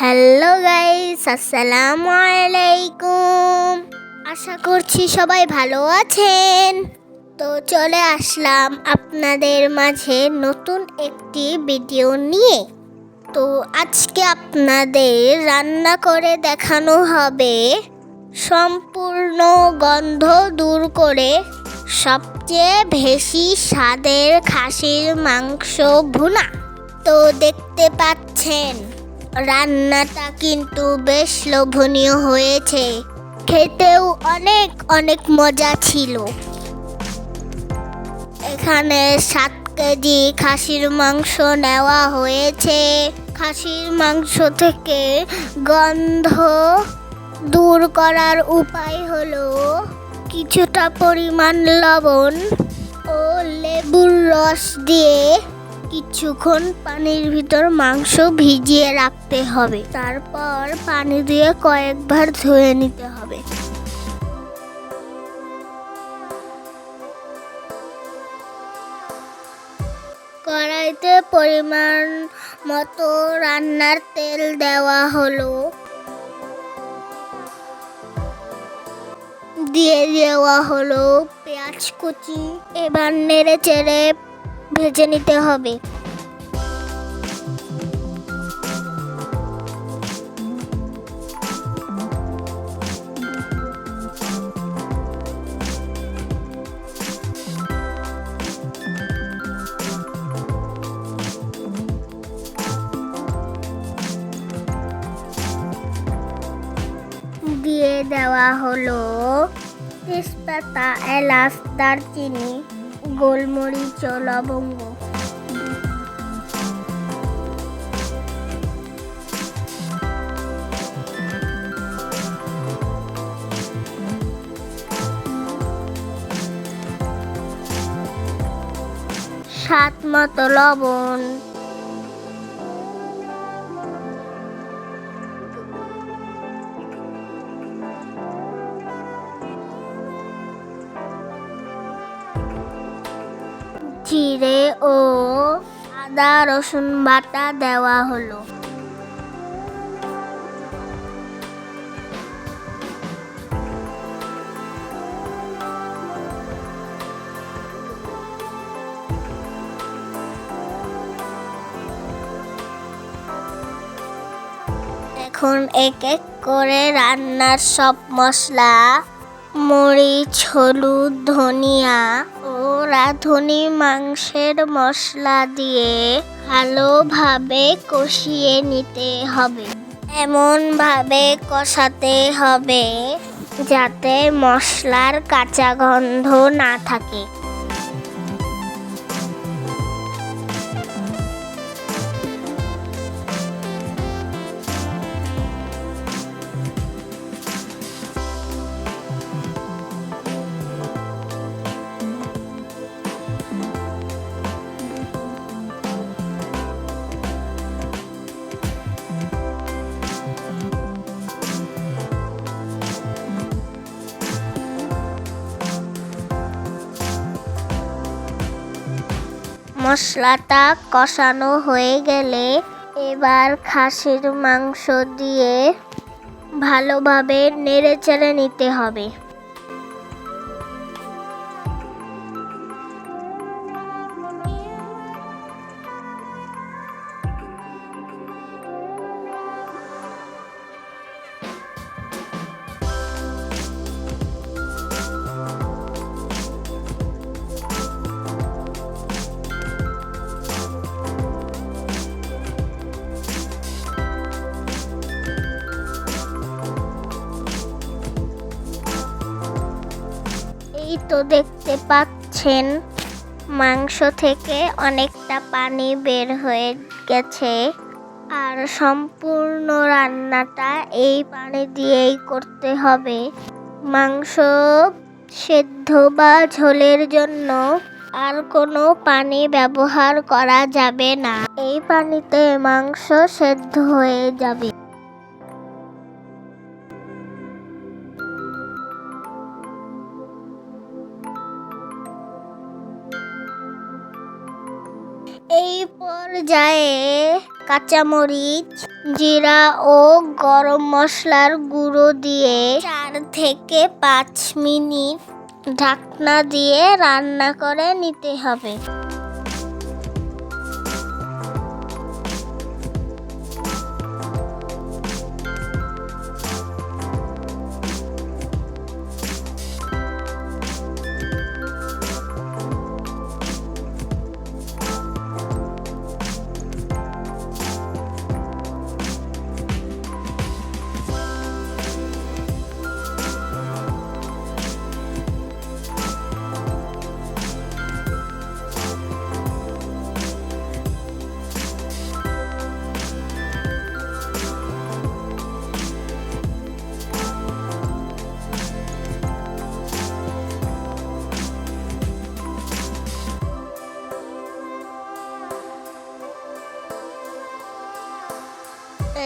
Hello guys আসসালামু আলাইকুম আশা করছি সবাই ভালো আছেন। তো চলে আসলাম আপনাদের মাঝে নতুন একটি ভিডিও নিয়ে। তো আজকে আপনাদের রান্না করে দেখানো হবে সম্পূর্ণ গন্ধ দূর করে সবচেয়ে বেশি স্বাদের খাসির মাংস ভুনা। তো দেখতে পাচ্ছেন। রান্নাটা কিন্তু বেশ লোভনীয় হয়েছে। খেতেও অনেক অনেক মজা ছিল। এখানে সাত কেজি খাসির মাংস নেওয়া হয়েছে। খাসির মাংস থেকে গন্ধ দূর করার উপায় হলো কিছুটা পরিমাণ লবণ ও লেবুর রস দিয়ে কিছুক্ষণ পানির ভিতর মাংস ভিজিয়ে রাখতে হবে। তারপর পানি দিয়ে কয়েকবার ধুয়ে নিতে হবে। কড়াইতে পরিমাণ মতো রান্নার তেল দেওয়া হলো। দিয়ে দেওয়া হলো পেঁয়াজ কুচি। এবার নেড়ে চেড়ে ভেজে নিতে হবে। দিয়ে দেওয়া হলো তেজপাতা এলাচ দারচিনি গোলমরিচ ও লবঙ্গ। স্বাদ মতো লবণ। ও আদা, রসুন বাটা দেওয়া হলো। এখন এক এক করে রান্নার সব মশলা, মরিচ, হলুদ, ধনিয়া রাঁধুনি মাংসের মশলা দিয়ে ভালোভাবে কষিয়ে নিতে হবে। এমনভাবে কষাতে হবে যাতে মশলার কাঁচা গন্ধ না থাকে। মশলাটা কষানো হয়ে গেলে এবার খাসির মাংস দিয়ে ভালোভাবে নেড়েচেড়ে নিতে হবে। তো দেখতে পাচ্ছেন, মাংস থেকে অনেকটা পানি বের হয়ে গেছে। আর সম্পূর্ণ রান্নাটা এই পানি দিয়েই করতে হবে। মাংস সেদ্ধ বা ঝোলের জন্য আর কোনো পানি ব্যবহার করা যাবে না। এই পানিতে মাংস সেদ্ধ হয়ে যাবে। পর্যায়ে কাঁচামরিচ, জিরা ও গরম মশলার গুঁড়ো দিয়ে চার থেকে পাঁচ মিনিট ঢাকনা দিয়ে রান্না করে নিতে হবে।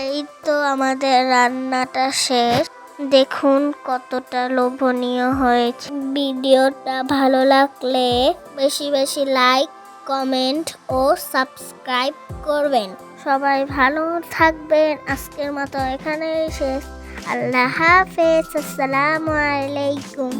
এই তো আমাদের রান্নাটা শেষ। দেখুন কতটা লোভনীয় হয়েছে। ভিডিওটা ভালো লাগলে বেশি বেশি লাইক, কমেন্ট ও সাবস্ক্রাইব করবেন। সবাই ভালো থাকবেন। আজকের মতো এখানেই শেষ। আল্লাহ হাফেজ। আসসালামু আলাইকুম।